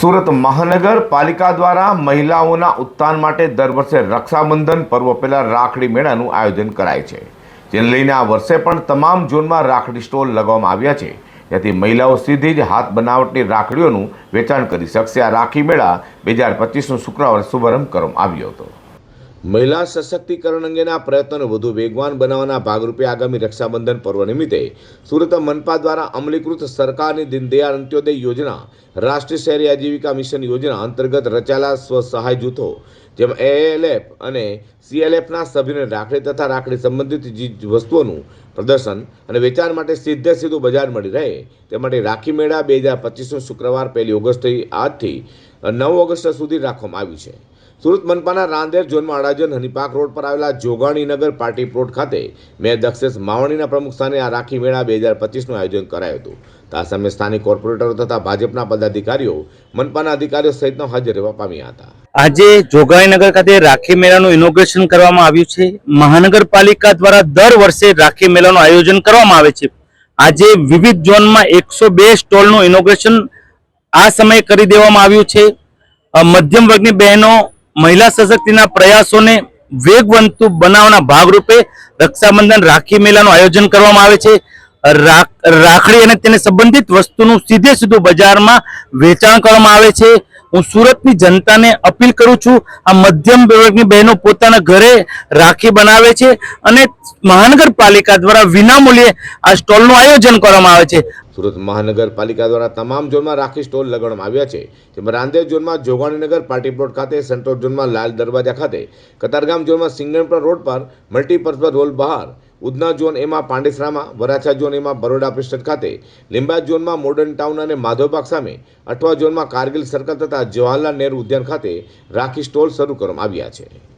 સુરત મહાનગરપાલિકા દ્વારા મહિલાઓના ઉત્થાન માટે દર વર્ષે રક્ષાબંધન પર્વ પહેલા રાખડી મેળાનું આયોજન કરાય છે. જેને લઈને આ વર્ષે પણ તમામ ઝોનમાં રાખડી સ્ટોલ લગાવવામાં આવ્યા છે. જેથી મહિલાઓ સીધી જ હાથ બનાવટની રાખડીઓનું વેચાણ કરી શકશે. આ રાખી મેળા બે હજાર પચીસનો શુક્રવારે શુભારંભ કરવામાં આવ્યો હતો. મહિલા સશક્તિકરણ અંગેના પ્રયત્નોને વધુ વેગવાન બનાવવાના ભાગરૂપે આગામી રક્ષાબંધન પર્વ નિમિત્તે સુરત મનપા દ્વારા અમલીકૃત સરકારની દીનદયાળ અંત્યોદય યોજના રાષ્ટ્રીય શહેરી આજીવિકા મિશન યોજના અંતર્ગત રચાયેલા સ્વસહાય જૂથો જેમાં એએલએફ અને સીએલએફના સભ્યોને રાખડી તથા રાખડી સંબંધિત ચીજ વસ્તુઓનું પ્રદર્શન અને વેચાણ માટે સીધે સીધું બજાર મળી રહે, તે માટે રાખી મેળા બે હજાર પચીસનું શુક્રવાર પહેલી ઓગસ્ટથી આજથી નવ ઓગસ્ટ સુધી રાખવામાં આવ્યું છે. સુરત મનપાના રાંદેર ઝોનમાં અડાજણ હનીપાક રોડ પર આવેલા જોગાણીનગર પાર્ટી પ્લોટ ખાતે મેયર દક્ષેશ માવણીના પ્રમુખ સ્થાને આ રાખી મેળા બે હજાર પચીસનું આયોજન કરાયું હતું. આ સમયે સ્થાનિક કોર્પોરેટરો તથા ભાજપના પદાધિકારીઓ, મનપાના અધિકારીઓ સહિતનો હાજર રહેવા પામ્યા હતા. આજે જોગાઈનગર ખાતે રાખી મેળાનું ઇનોગ્રેશન કરવામાં આવ્યું છે. મહાનગરપાલિકા દ્વારા દર વર્ષે રાખી મેળાનું આયોજન કરવામાં આવે છે. આજે વિવિધ ઝોનમાં એકસો બે સ્ટોલનું ઇનોગ્રેશન આ સમયે કરી દેવામાં આવ્યું છે. મધ્યમ વર્ગની બહેનો, મહિલા સશક્તિના પ્રયાસોને વેગવંતુ બનાવવાના ભાગરૂપે રક્ષાબંધન રાખી મેળાનું આયોજન કરવામાં આવે છે. રાખડી અને તેને સંબંધિત વસ્તુનું સીધે સીધું બજારમાં વેચાણ કરવામાં આવે છે. હું સુરતની જનતાને અપીલ કરું છું, આ મધ્યમ વર્ગની બહેનો પોતાના ઘરે રાખી બનાવે છે અને મહાનગરપાલિકા દ્વારા વિનામૂલ્યે આ સ્ટોલનું આયોજન કરવામાં આવે છે. સુરત મહાનગરપાલિકા દ્વારા તમામ ઝોનમાં રાખી સ્ટોલ લગાડવામાં આવ્યા છે. જેમાં રાંદેર ઝોનમાં જોગાણીનગર પાર્ટી પ્લોટ ખાતે, સંતોષ ઝોનમાં લાલ દરવાજા ખાતે, કતારગામ ઝોનમાં સિંગણપુરા રોડ પર, મલ્ટીપર્પઝ રોલ બહાર ઉધના ઝોન એમાં પાંડેસરામાં, વરાછા ઝોન એમાં બરોડા પ્રિસ્ટત ખાતે, લીંબા ઝોનમાં મોડર્ન ટાઉન અને માધવબાગ સામે, અઠવા ઝોનમાં કારગિલ સર્કલ તથા જવાહરલાલ નહેરુ ઉદ્યાન ખાતે રાખી સ્ટોલ શરૂ કરવામાં આવ્યા છે.